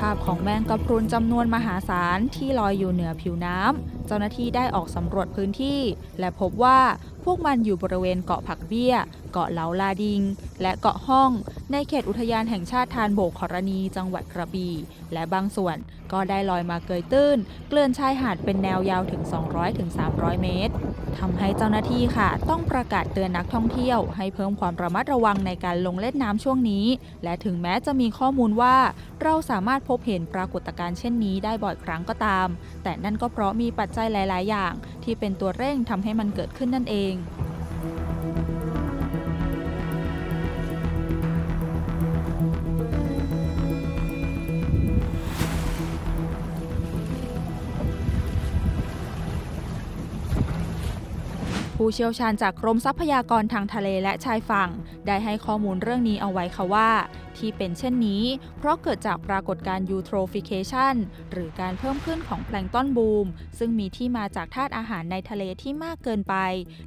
ภาพของแมงกะพรุนจำนวนมหาศาลที่ลอยอยู่เหนือผิวน้ำ เจ้าหน้าที่ได้ออกสำรวจพื้นที่ และพบว่าพวกมันอยู่บริเวณเกาะผักเบี้ย เกาะเหลาลาดิง และเกาะห้อง ในเขตอุทยานแห่งชาติทานโบกขรณีจังหวัดกระบี่และบางส่วนก็ได้ลอยมาเกยตื้น เกลื่อนชายหาดเป็นแนวยาวถึง 200-300 เมตรทำให้เจ้าหน้าที่ค่ะ ต้องประกาศเตือนนักท่องเที่ยว ให้เพิ่มความระมัดระวังในการลงเล่นน้ำช่วงนี้ และถึงแม้จะมีข้อมูลว่า เราสามารถพบเห็นปรากฏการณ์เช่นนี้ได้บ่อยครั้งก็ตาม แต่นั่นก็เพราะมีปัจจัยหลาย ๆ อย่างที่เป็นตัวเร่งทำให้มันเกิดขึ้นนั่นเอง ผู้เชี่ยวชาญจากกรมทรัพยากรทางทะเลและชายฝั่ง ได้ให้ข้อมูลเรื่องนี้เอาไว้ค่ะว่า ที่เป็นเช่นนี้ เพราะเกิดจากปรากฏการณ์ยูโทรฟิเคชันหรือการเพิ่มขึ้นของแพลงต้นบูม ซึ่งมีที่มาจากธาตุอาหารในทะเลที่มากเกินไป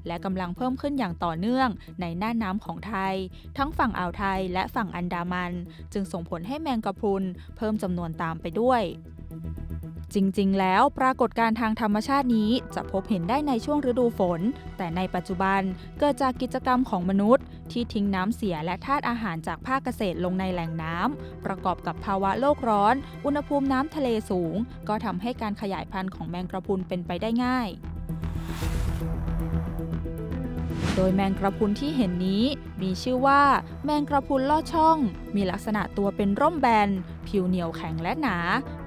และกำลังเพิ่มขึ้นอย่างต่อเนื่องในน่านน้ำของไทย ทั้งฝั่งอ่าวไทยและฝั่งอันดามัน จึงส่งผลให้แมงกะพรุนเพิ่มจำนวนตามไปด้วย จริง ๆ แล้วปรากฏการณ์ทางธรรมชาตินี้จะพบเห็นได้ในช่วงฤดูฝน แต่ในปัจจุบันเกิดจากกิจกรรมของมนุษย์ ที่ทิ้งน้ำเสียและธาตุอาหารจากภาคเกษตรลงในแหล่งน้ำประกอบกับภาวะโลกร้อน อุณหภูมิน้ำทะเลสูง ก็ทำให้การขยายพันธุ์ของแมงกระพุนเป็นไปได้ง่าย โดยแมงกระพุนที่เห็นนี้มีชื่อว่าแมงกระพุนลอดช่อง มีลักษณะตัวเป็นร่มแบน ผิวเหนียวแข็งและหนา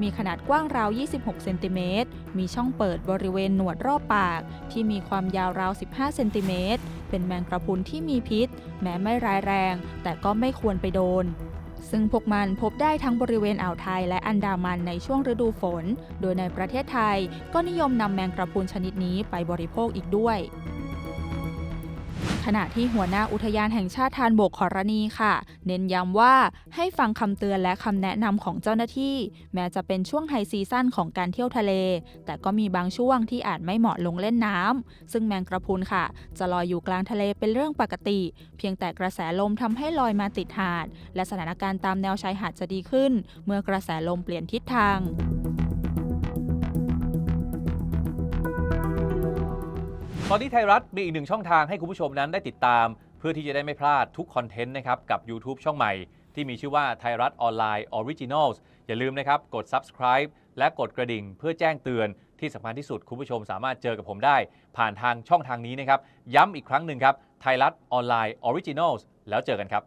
มีขนาดกว้างราว 26 เซนติเมตร มีช่องเปิดบริเวณหนวดรอบปาก ที่มีความยาวราว 15 เซนติเมตร เป็นแมงกระพุนที่มีพิษ แม้ไม่ร้ายแรง แต่ก็ไม่ควรไปโดนซึ่งพวกมันพบได้ทั้งบริเวณอ่าวไทยและอันดามันในช่วงฤดูฝน โดยในประเทศไทยก็นิยมนำแมงกระพุนชนิดนี้ไปบริโภคอีกด้วย ขณะที่หัวหน้าอุทยานแห่งชาติทานโบกขรณีค่ะ เน้นย้ำว่าให้ฟังคำเตือนและคำแนะนำของเจ้าหน้าที่ แม้จะเป็นช่วงไฮซีซั่นของการเที่ยวทะเล แต่ก็มีบางช่วงที่อาจไม่เหมาะลงเล่นน้ำซึ่งแมงกระพุนค่ะ จะลอยอยู่กลางทะเลเป็นเรื่องปกติ เพียงแต่กระแสลมทำให้ลอยมาติดหาด และสถานการณ์ตามแนวชายหาดจะดีขึ้น เมื่อกระแสลมเปลี่ยนทิศทาง ตอนนี้ไทยรัฐมีอีกหนึ่งช่องทางให้คุณผู้ชมนั้นได้ติดตาม เพื่อที่จะได้ไม่พลาดทุกคอนเทนต์นะครับกับ YouTube ช่องใหม่ ที่มีชื่อว่าไทยรัฐออนไลน์ออริจินอลอย่าลืมนะครับ กด subscribe และกดกระดิ่งเพื่อแจ้งเตือนที่สำคัญที่สุดคุณผู้ชมสามารถเจอกับผมได้ ผ่านทางช่องทางนี้นะครับ ย้ำอีกครั้งหนึ่งครับไทยรัฐออนไลน์ออริจินอลแล้วเจอกันครับ